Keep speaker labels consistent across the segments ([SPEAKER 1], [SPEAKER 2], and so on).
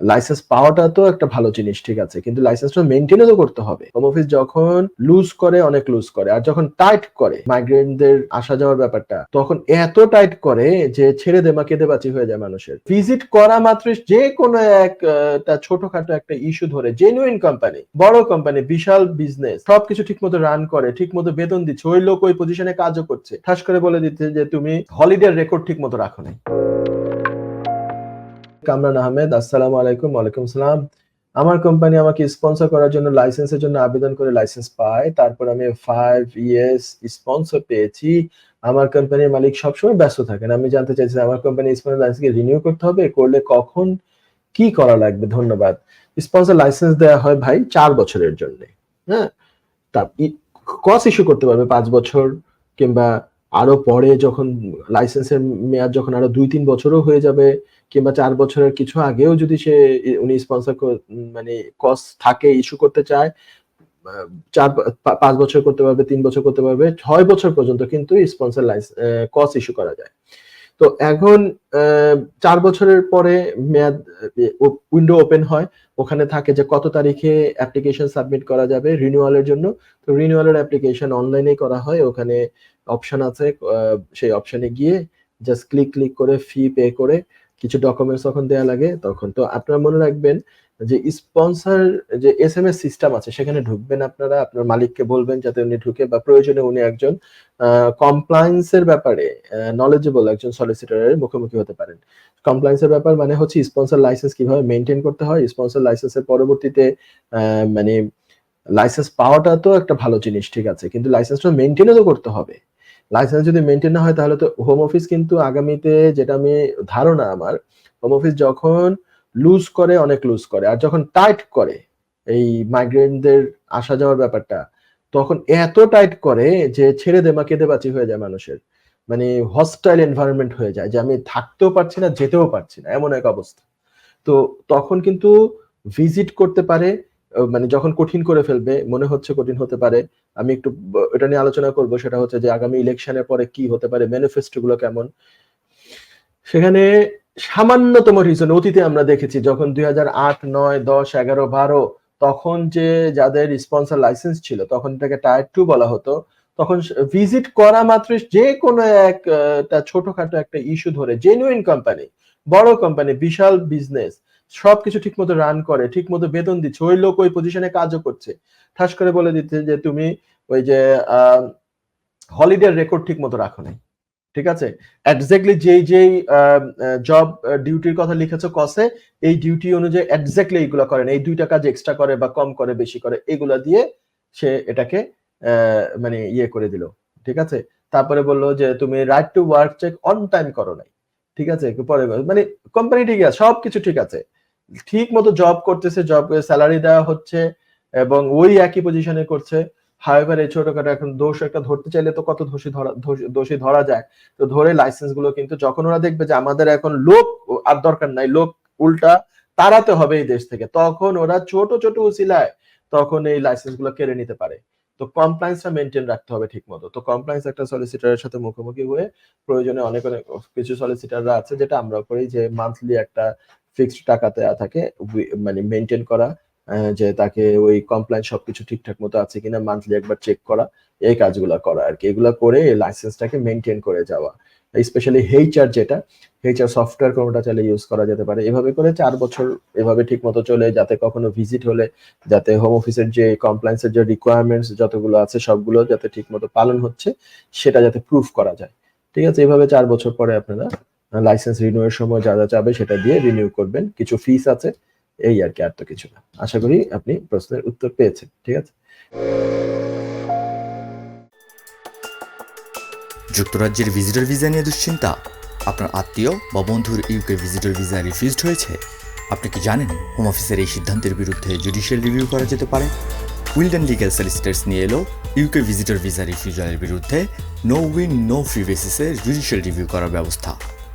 [SPEAKER 1] Licence পাওয়াটা তো একটা ভালো জিনিস, ঠিক আছে। কিন্তু লাইসেন্সটা মেনটেনও তো করতে হবে। হোম অফিস যখন লুজ করে, অনেক লুজ করে। আর যখন টাইট করে মাইগ্রেন্টদের আসা যাওয়ার ব্যাপারটা, তখন এত টাইট করে যে ছেড়ে দে মা কেঁদে বাঁচি হয়ে যায় মানুষের। ভিজিট করা মাত্র যে কোনো একটা ছোটখাটো একটা ইস্যু ধরে জেনুইন কোম্পানি বড় কোম্পানি বিশাল বিজনেস সবকিছু ঠিক মতো রান করে ঠিক মতো বেতন দিচ্ছে, ওই লোক ওই পজিশনে কাজও করছে। ঠাস করে বলে দিচ্ছে যে, তুমি হলিডে রেকর্ড ঠিক মতো রাখো নাই। কামরান আহমেদ, আসসালামু আলাইকুম, ওয়ালাইকুম সালাম। আমার কোম্পানি আমাকে স্পন্সর করার জন্য লাইসেন্সের জন্য আবেদন করে লাইসেন্স পাই তারপর আমি ফাইভ ইয়ার্স স্পন্সর পেয়েছি। আমার কোম্পানির মালিক সবসময় ব্যস্ত থাকেন। আমি জানতে চাইছি, আমার কোম্পানি স্পন্সর লাইসেন্সকে রিনিউ করতে হবে? করলে কখন কি করা লাগবে? ধন্যবাদ। স্পন্সর লাইসেন্স দেওয়া হয় ভাই চার বছরের জন্য। হ্যাঁ? তা কস ইস্যু করতে পারবে পাঁচ বছর কিংবা আরও পরে যখন লাইসেন্সের মেয়াদ যখন আরও দুই তিন বছরও হয়ে যাবে, কিংবা চার বছরের কিছু আগেও যদি সে উনি স্পন্সর মানে কস থাকে ইস্যু করতে চায় চার পাঁচ বছর করতে পারবে, তিন বছর করতে পারবে, ছয় বছর পর্যন্ত কিন্তু স্পন্সর লাইসেন্স কস ইস্যু করা যায়। তো এখন চার বছরের পরে মেয়াদ উইন্ডো ওপেন হয়। ওখানে থাকে যে কত তারিখে অ্যাপ্লিকেশন সাবমিট করা যাবে রিনিউয়ালের জন্য। তো রিনিউয়ালের অ্যাপ্লিকেশন অনলাইনে করা হয়। ওখানে অপশন আছে সেই অপশনে গিয়ে জাস্ট ক্লিক ক্লিক করে ফি পে করে কিছু ডকুমেন্টস তখন দেওয়া লাগে তখন। তো আপনারা মনে রাখবেন যে স্পন্সর যে এস এম এস সিস্টেম আছে সেখানে ঢুকবেন আপনারা। আপনার মালিককে বলবেন যাতে উনি ঢুকে বা প্রয়োজনে উনি একজন কমপ্লায়েন্সের ব্যাপারে নলেজেবল একজন সলিসিটরের মুখোমুখি হতে পারেন। কমপ্লায়েন্সের ব্যাপার মানে হচ্ছে স্পন্সর লাইসেন্স কীভাবে মেনটেন করতে হয়। স্পন্সর লাইসেন্সের পরবর্তীতে আহ, মানে লাইসেন্স পাওয়াটা তো একটা ভালো জিনিস ঠিক আছে। কিন্তু লাইসেন্সটা মেনটেনও তো করতে হবে। লাইসেন্স যদি মেনটেন না হয় তাহলে তো হোম অফিস কিন্তু আগামীতে যেটা আমি ধারণা আমার হোম অফিস যখন লুজ করে, অনেক লুজ করে। আর যখন টাইট করে, এই মাইগ্রেনদের আসা যাওয়ার ব্যাপারটা, তখন এত টাইট করে যে ছেড়ে দে মা, কেঁদে বাঁচি হয়ে যায় মানুষের। মানে হস্টাইল এনভায়রনমেন্ট হয়ে যায়, যে আমি থাকতেও পারছি না, যেতেও পারছি না, এমন এক অবস্থা। তো তখন কিন্তু ভিজিট করতে পারে মানে যখন কঠিন করে ফেলবে, মনে হচ্ছে কঠিন হতে পারে। আমি একটু এটা নিয়ে আলোচনা করব, সেটা হচ্ছে যে আগামী ইলেকশনের পরে কি হতে পারে ম্যানিফেস্টো গুলো কেমন? সেখানে সামান্যতম রিজন অতীতে আমরা দেখেছি, যখন দুই হাজার আট, নয়, দশ, এগারো, বারো, তখন যে যাদের স্পন্সর লাইসেন্স ছিল, তখন এটাকে টায়ার টু বলা হতো, তখন ভিজিট করা মাত্র যে কোনো একটা ছোটখাটো একটা ইস্যু ধরে জেনুইন কোম্পানি বড় কোম্পানি বিশাল বিজনেস সবকিছু ঠিক মতো রান করে ঠিক মতো বেতন দিচ্ছে, ওই লোক ওই পজিশনে কাজও করছে। ঠাস করে বলে দিচ্ছে যে, তুমি ওই যে হলিডে রেকর্ড ঠিক মতো রাখো নাই। ঠিক আছে? এক্স্যাক্টলি যেই যেই জব ডিউটির কথা লিখেছো কসে এই ডিউটি অনুযায়ী এক্স্যাক্টলি এইগুলো করেন। এই দুইটা কাজ এক্সট্রা করে বা কম করে, বেশি করে, এগুলা দিয়ে সে এটাকে মানে ইয়ে করে দিল। ঠিক আছে? তারপরে বলল যে, তুমি right to work check on time করো নাই। ঠিক আছে? পরে মানে কোম্পানি ঠিক আছে সবকিছু ঠিক আছে। ঠিক মতো জব করতেছে জব স্যালারি দেওয়া হচ্ছে এবং ওই একই পজিশনে করছে। হাইবার এই ছোটখাটো এখন দোষ একটা ধরতে চাইলে তো কত দোষী ধরা দোষী ধরা যায়? তো ধরে লাইসেন্সগুলো কিন্তু যখন ওরা দেখবে যে আমাদের এখন লোক আর দরকার নাই, লোক উল্টা তাড়াতে হবে এই দেশ থেকে, তখন ওরা ছোট ছোট উসিলায় তখন এই লাইসেন্সগুলো কেড়ে নিতে পারে। তো কমপ্লায়েন্সটা মেনটেন রাখতে হবে ঠিক মতো তো কমপ্লায়েন্স একটা সলিসিটারের সাথে মুখোমুখি হয়ে প্রয়োজনে অনেক অনেক কিছু সলিসিটাররা আছে যেটা আমরা করি যে মান্থলি একটা ফিক্সড টাকা দেওয়া থাকে মানে মেনটেন করা। যে তাকে ওই কমপ্লায়েন্স সবকিছু ঠিকঠাক মতো আছে কিনা মান্থলি একবার চেক করা, এই কাজগুলো করা আর কি। এগুলো করে লাইসেন্সটাকে মেনটেন করে যাওয়া। স্পেশালি হেইচআর যেটা হেইচআর সফটওয়্যার কোনোটা চাইলে ইউজ করা যেতে পারে। এভাবে করে চার বছর এভাবে ঠিক মতো চলে, যাতে কখনো ভিজিট হলে, যাতে হোম অফিসের যে কমপ্লায়েন্সের যে রিকোয়ারমেন্টস যতগুলো আছে সবগুলো যাতে ঠিক মতো পালন হচ্ছে, সেটা যাতে প্রুফ করা যায়। ঠিক আছে, এভাবে চার বছর পরে আপনারা লাইসেন্স রিনিউয়ের সময় যা যা চাবে সেটা দিয়ে রিনিউ করবেন। কিছু ফিস আছে এই আর কি আর তো কিছু না। আশা করি আপনি প্রশ্নের উত্তর পেয়েছেন, ঠিক আছে?
[SPEAKER 2] যুক্তরাজ্যের ভিজিটর ভিসা নিয়ে দুশ্চিন্তা? আপনার আত্মীয় বা বন্ধুর ইউকে ভিজিটর ভিসা রিফিউজড হয়েছে? আপনি কি জানেন হোম অফিসের এই সিদ্ধান্তের বিরুদ্ধে জুডিশিয়াল রিভিউ করা যেতে পারে? উইলডেন লিগ্যাল সলিসিটার্স নিয়ে এলো ইউকে ভিজিটর ভিসা রিফিউজালের বিরুদ্ধে নো উইন নো ফি বেসিসে জুডিশিয়াল রিভিউ করার ব্যবস্থা।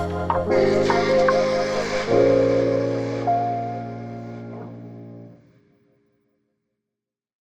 [SPEAKER 2] Thank you.